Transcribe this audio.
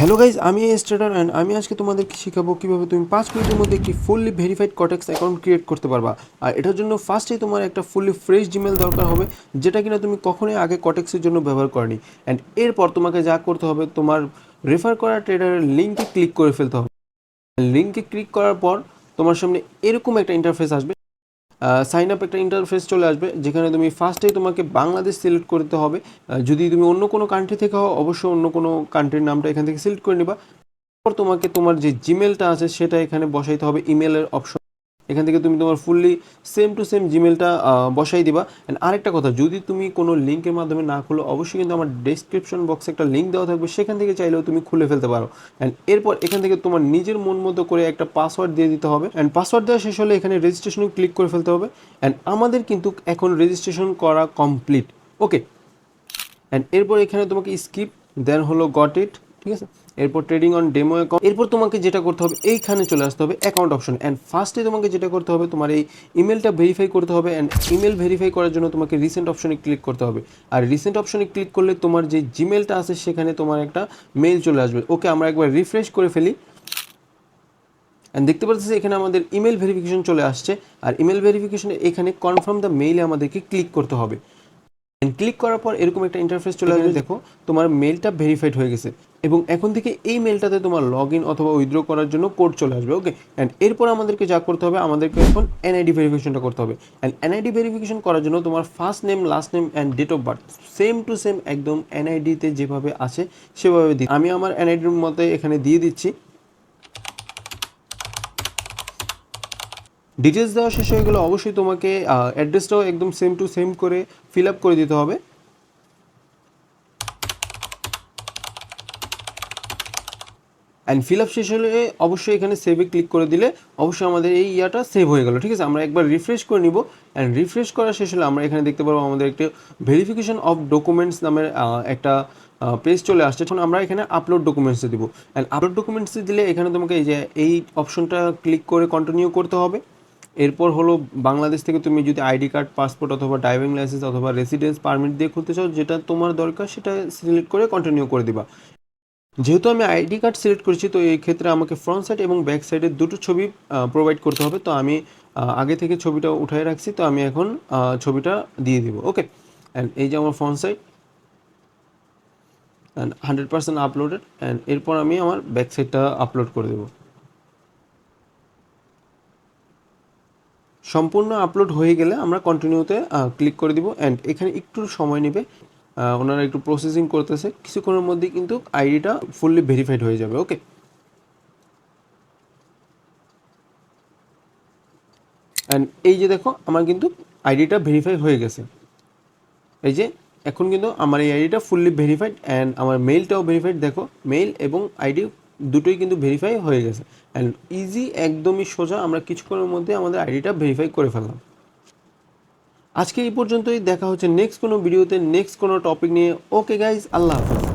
Hello guys আমি স্টেটার and আমি আজকে তোমাদেরকে শেখাবো কীভাবে তুমি পাঁচ মিনিটের মধ্যে একটি ফুললি ভেরিফাইড কটেক্স অ্যাকাউন্ট ক্রিয়েট করতে পারবা। আর এটার জন্য ফার্স্টেই তোমার একটা ফুললি ফ্রেশ জিমেল দরকার হবে, যেটা কিনা তুমি কখনোই আগে কটেক্সের জন্য ব্যবহার করনি। অ্যান্ড এরপর তোমাকে যা করতে হবে, তোমার রেফার করা ট্রেডারের লিঙ্কে ক্লিক করে ফেলতে হবে। লিঙ্কে ক্লিক করার পর তোমার সামনে এরকম একটা ইন্টারফেস আসবে সাইন আপ একটা ইন্টারফেস চলে আসবে, যেখানে তুমি ফার্স্টে তোমাকে বাংলাদেশ সিলেক্ট করতে হবে। যদি তুমি অন্য কোনো কান্ট্রি থেকে হও, অবশ্যই অন্য কোনো কান্ট্রির নামটা এখান থেকে সিলেক্ট করে নিবা। তারপর তোমাকে তোমার যে জিমেলটা আছে, সেটা এখানে বসাইতে হবে ইমেলের অপশন এখান থেকে তুমি তোমার ফুললি সেম টু সেম জিমেলটা বসাই দিবা। অ্যান্ড আরেকটা কথা, যদি তুমি কোনো লিঙ্কের মাধ্যমে না খুলো, অবশ্যই কিন্তু আমার ডেসক্রিপশন বক্সে একটা লিঙ্ক দেওয়া থাকবে। সেখান থেকে চাইলেও তুমি খুলে ফেলতে পারো। অ্যান্ড এরপর এখান থেকে তোমার নিজের মন মতো করে একটা পাসওয়ার্ড দিয়ে দিতে হবে। অ্যান্ড পাসওয়ার্ড দেওয়া শেষ হলে এখানে রেজিস্ট্রেশন ক্লিক করে ফেলতে হবে। অ্যান্ড আমাদের কিন্তু এখন রেজিস্ট্রেশন করা কমপ্লিট ওকে অ্যান্ড এরপর এখানে তোমাকে স্কিপ দেন হলো গট ইট ঠিক আছে? এরপর ট্রেডিং অন ডেমো অ্যাকাউন্ট এরপর তোমাকে যেটা করতে হবে, এইখানে চলে আসতে হবে অ্যাকাউন্ট অপশন অ্যান্ড ফার্স্টে তোমাকে যেটা করতে হবে, তোমার এই ইমেলটা ভেরিফাই করতে হবে। অ্যান্ড ইমেল ভেরিফাই করার জন্য তোমাকে রিসেন্ট অপশনে ক্লিক করতে হবে। আর রিসেন্ট অপশনে ক্লিক করলে তোমার যে জিমেলটা আছে, সেখানে তোমার একটা মেল চলে আসবে। ওকে আমরা একবার রিফ্রেশ করে ফেলি। অ্যান্ড দেখতে পাচ্ছি এখানে আমাদের ইমেল ভেরিফিকেশন চলে আসছে। আর ইমেল ভেরিফিকেশনে এখানে কনফার্ম দ্য মেইলে আমাদেরকে ক্লিক করতে হবে। ক্লিক করার পর এরকম একটা ইন্টারফেস চলে আসবে দেখো তোমার মেলটা ভেরিফাইড হয়ে গেছে। এবং এখন থেকে এই মেলটাতে তোমার লগ ইন অথবা উইথড্র করার জন্য কোড চলে আসবে ওকে অ্যান্ড এরপর আমাদেরকে যা করতে হবে আমাদেরকে এখন এনআইডি ভেরিফিকেশনটা করতে হবে। অ্যান্ড এনআইডি ভেরিফিকেশন করার জন্য তোমার first name last name and date of birth same to same একদম এনআইডিতে যেভাবে আছে সেভাবে দিই আমি আমার এনআইডির মতে এখানে দিয়ে দিচ্ছি। ডিটেলস দেওয়া শেষ হয়ে গেলে অবশ্যই তোমাকে অ্যাড্রেসটাও একদম সেম টু সেম করে ফিল আপ করে দিতে হবে। অ্যান্ড ফিল আপ শেষ হলে অবশ্যই এখানে সেভে ক্লিক করে দিলে অবশ্যই আমাদের এই ইয়াটা সেভ হয়ে গেল, ঠিক আছে? আমরা একবার রিফ্রেশ করে নিব। অ্যান্ড রিফ্রেশ করা শেষ হলে আমরা এখানে দেখতে পারব আমাদের একটি ভেরিফিকেশন অফ ডকুমেন্টস নামের একটা পেজ চলে আসছে। এখন আমরা এখানে আপলোড ডকুমেন্টসে দিব। অ্যান্ড আপলোড ডকুমেন্টসে দিলে এখানে তোমাকে এই যে, এই অপশনটা ক্লিক করে কন্টিনিউ করতে হবে। এরপর হলো বাংলাদেশ থেকে তুমি যদি আইডি কার্ড, পাসপোর্ট অথবা ড্রাইভিং লাইসেন্স অথবা রেসিডেন্স পারমিট দিয়ে খুলতে চাও, যেটা তোমার দরকার সেটা সিলেক্ট করে কন্টিনিউ করে দিবা। যেহেতু আমি আইডি কার্ড সিলেক্ট করেছি, তো এই ক্ষেত্রে আমাকে ফ্রন্ট সাইড এবং ব্যাক সাইডের দুটো ছবি প্রোভাইড করতে হবে। তো আমি আগে থেকে ছবিটা উঠায় রাখছি, তো আমি এখন ছবিটা দিয়ে দিব ওকে অ্যান্ড এই যে আমার front side and hundred percent uploaded and এরপর আমি আমার ব্যাক সাইডটা আপলোড করে দেবো। সম্পূর্ণ আপলোড হয়ে গেলে আমরা কন্টিনিউতে ক্লিক করে দিব অ্যান্ড এখানে একটু সময় নেবে। ওনারা একটু প্রসেসিং করতেছে। কিছুক্ষণের মধ্যেই কিন্তু আইডিটা ফুললি ভেরিফাইড হয়ে যাবে ওকে অ্যান্ড এই যে দেখো, আমার কিন্তু আইডিটা ভেরিফাই হয়ে গেছে। এই যে, এখন কিন্তু আমার এই আইডিটা ফুললি ভেরিফাইড অ্যান্ড আমার মেইলটাও ভেরিফাইড দেখো মেইল এবং আইডি দুটোই কিন্তু ভেরিফাই হয়ে গেছে। অ্যান্ড ইজি একদমই সোজা আমরা কিছুক্ষণের মধ্যে আমাদের আইডিটা ভেরিফাই করে ফেললাম। আজকে এই পর্যন্তই, দেখা হচ্ছে নেক্সট কোনো ভিডিওতে নেক্সট কোনো টপিক নিয়ে। ওকে গাইজ আল্লাহ হাফেজ।